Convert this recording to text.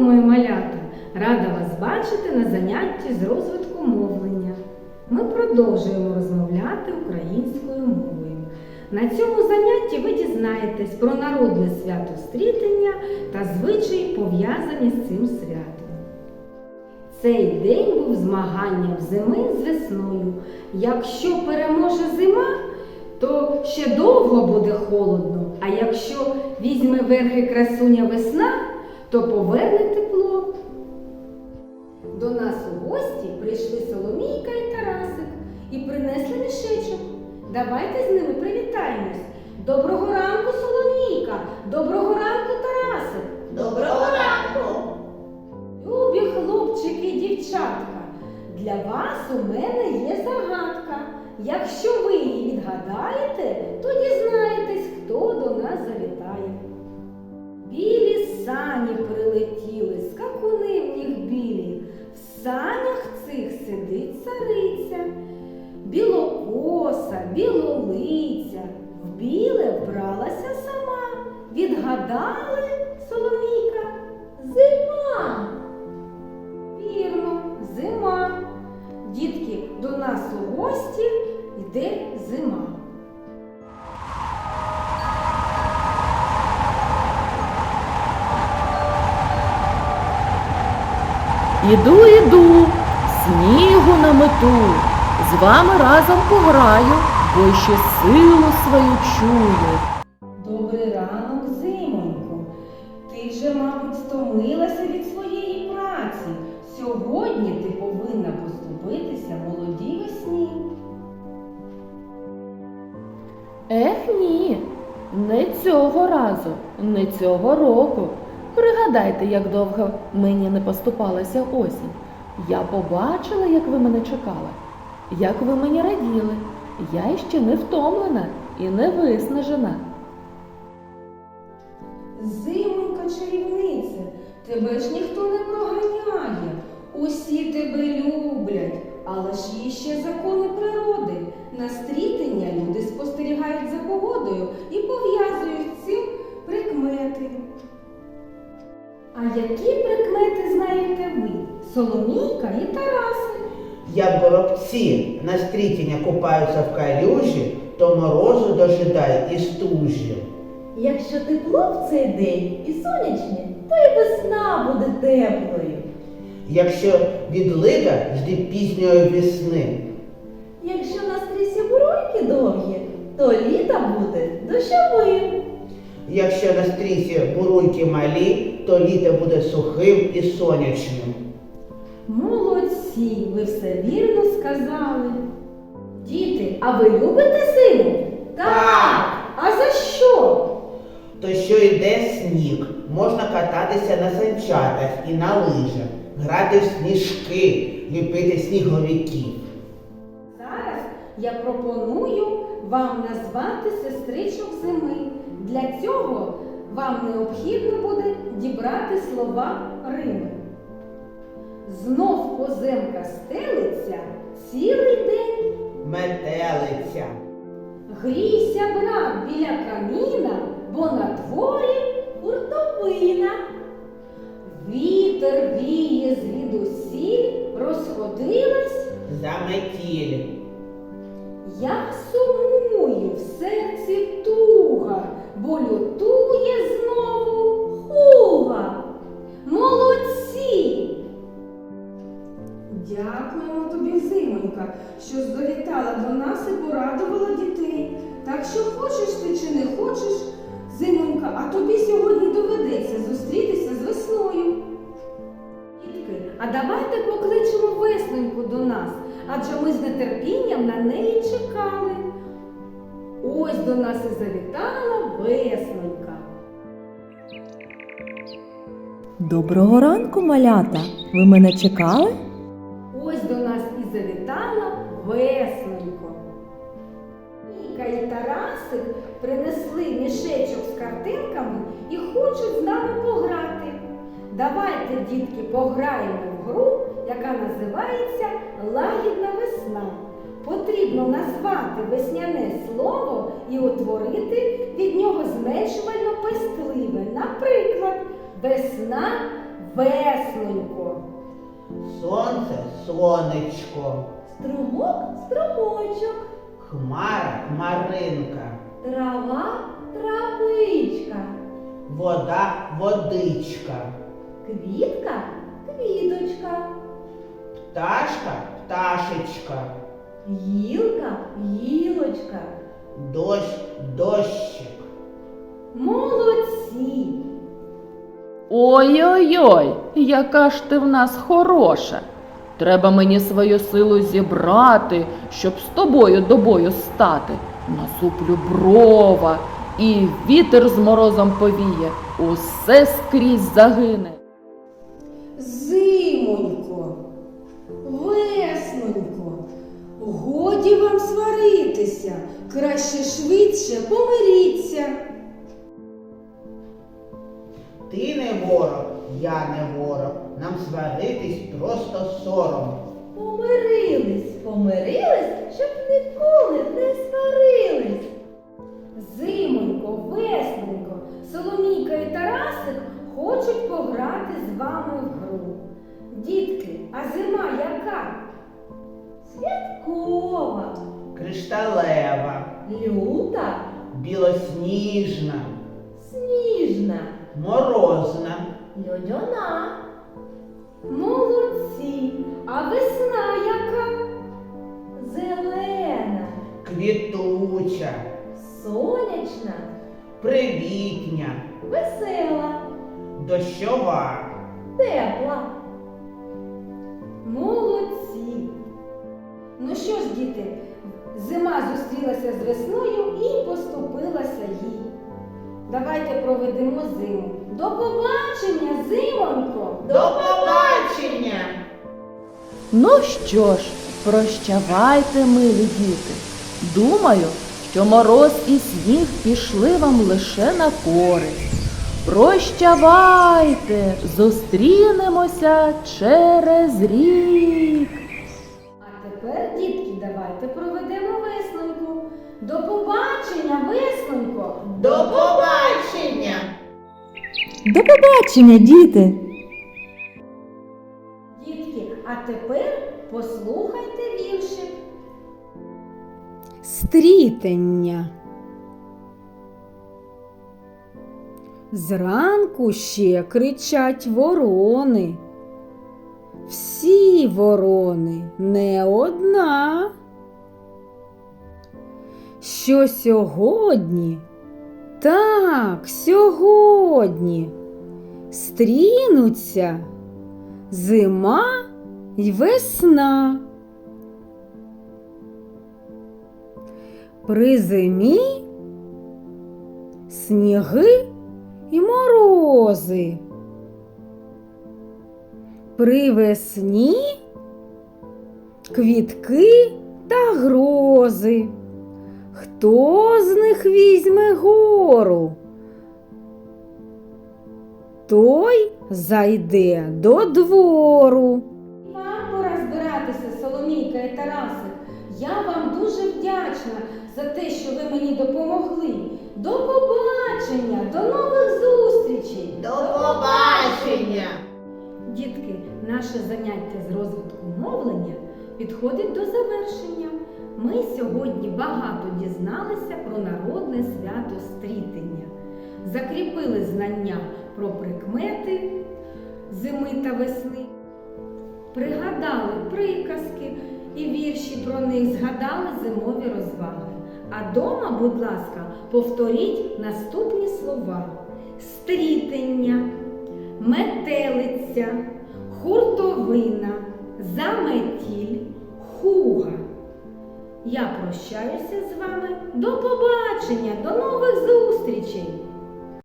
мої малята! Рада вас бачити на занятті з розвитку мовлення. Ми продовжуємо розмовляти українською мовою. На цьому занятті ви дізнаєтесь про народне свято стрітення та звичаї, пов'язані з цим святом. Цей день був змаганням зими з весною. Якщо переможе зима, то ще довго буде холодно, а якщо візьме верхи красуня весна, то поверне тепло. До нас у гості прийшли Соломійка і Тарасик і принесли мішечок. Давайте з ними привітаємось. Доброго ранку, Соломійка! Доброго ранку, Тарасик! Доброго ранку! Любі хлопчики і дівчатка, для вас у мене є загадка. Якщо ви Відгадали, Соломійка? Зима. Вірно, зима. Дітки, до нас у гості йде зима. Іду, іду, снігу на мету, з вами разом пограю, бо ще силу свою чую. Не цього разу, не цього року. Пригадайте, як довго мені не поступалася осінь. Я побачила, як ви мене чекали, як ви мені раділи. Я іще не втомлена і не виснажена. Зимонька чарівниця, тебе ж ніхто не проганяє. Усі тебе люблять, але ж є ще закони природи. На стрітення люди спостерігають за погодою і пов'язують А які прикмети знаєте ви? Соломійка і Тарасик. Як горобці на стрітіння купаються в калюжі, то морозу дожидає і стужі. Якщо тепло в цей день і сонячне, то і весна буде теплою. Якщо відлига жди пізньої весни. Якщо на стрісі буруйки довгі, то літа буде дощовим. Якщо на стрісі буруйки малі, то літо буде сухим і сонячним. Молодці, ви все вірно сказали. Діти, а ви любите зиму? Так. А за що? То що йде сніг, можна кататися на санчатах і на лижах, грати в сніжки, ліпити сніговиків. Зараз я пропоную вам назвати сестричок зими. Для цього вам необхідно буде дібрати слова Рими. Знов поземка стелиться цілий день. Метелиця. Грійся, брат, біля каміна, бо на дворі Хуртовина. вітер віє звідусіль, розходилась. Заметіль. Я сумую в Дякуємо тобі, зимонька, що завітала до нас і порадувала дітей. Так що хочеш ти чи не хочеш, зимонька, а тобі сьогодні доведеться зустрітися з весною. Дітки, а давайте покличемо весненьку до нас, адже ми з нетерпінням на неї чекали. Ось до нас і завітала весненька. Доброго ранку, малята. Ви мене чекали? Ніка і Тарасик принесли мішечок з картинками і хочуть з нами пограти. Давайте, дітки, пограємо в гру, яка називається Лагідна весна. Потрібно назвати весняне слово і утворити від нього зменшувально пестливе. Наприклад, весна веснонько. Сонце сонечко, Струмок струмочок, хмара хмаринка, трава травичка, вода водичка, квітка квіточка, пташка пташечка, гілка гілочка. дощ дощик. Молодці! Ой-ой-ой, яка ж ти в нас хороша. Треба мені свою силу зібрати, щоб з тобою до бою стати. Насуплю брова, і вітер з морозом повіє, усе скрізь загине. Зимонько, веснонько, годі вам сваритися, краще швидше помиріться. Ти не ворог, я не ворог. Нам сваритись просто сором. Помирились, помирились, щоб ніколи не сварились. Зимонько, веснонько, Соломійка і Тарасик хочуть пограти з вами в гру. Дітки, а зима яка? Святкова, Кришталева, люта, білосніжна, сніжна, морозна, льодяна, Молодці! А весна яка? зелена, квітуча, сонячна, привітня, весела, дощова. тепла. Молодці! Ну що ж, діти, зима зустрілася з весною і поступилася їй. Давайте проведемо зиму. До побачення, зимонько! До побачення! Ну що ж, прощавайте, милі діти. Думаю, що мороз і сніг пішли вам лише на користь. Прощавайте, зустрінемося через рік. А тепер, дітки, давайте проведемо весноньку. До побачення, веснонько! До побачення! До побачення, діти! Дітки, а тепер послухайте віршик. Стрітення. Зранку ще кричать ворони. Всі ворони, не одна. Що сьогодні? Так, сьогодні стрінуться зима й весна. При зимі сніги і морози. При весні квітки та грози. Хто з них візьме гору? Той зайде до двору. Вам пора збиратися, Соломійка і Тарасик. Я вам дуже вдячна за те, що ви мені допомогли. До побачення, до нових зустрічей. До побачення! Дітки, наше заняття з розвитку мовлення підходить до завершення. Ми сьогодні багато дізналися про народне свято стрітення, закріпили знання про прикмети зими та весни, пригадали приказки і вірші про них, згадали зимові розваги. А дома, будь ласка, повторіть наступні слова: стрітення, метелиця, хуртовина, заметіль, хуга. Я прощаюся з вами. До побачення, до нових зустрічей!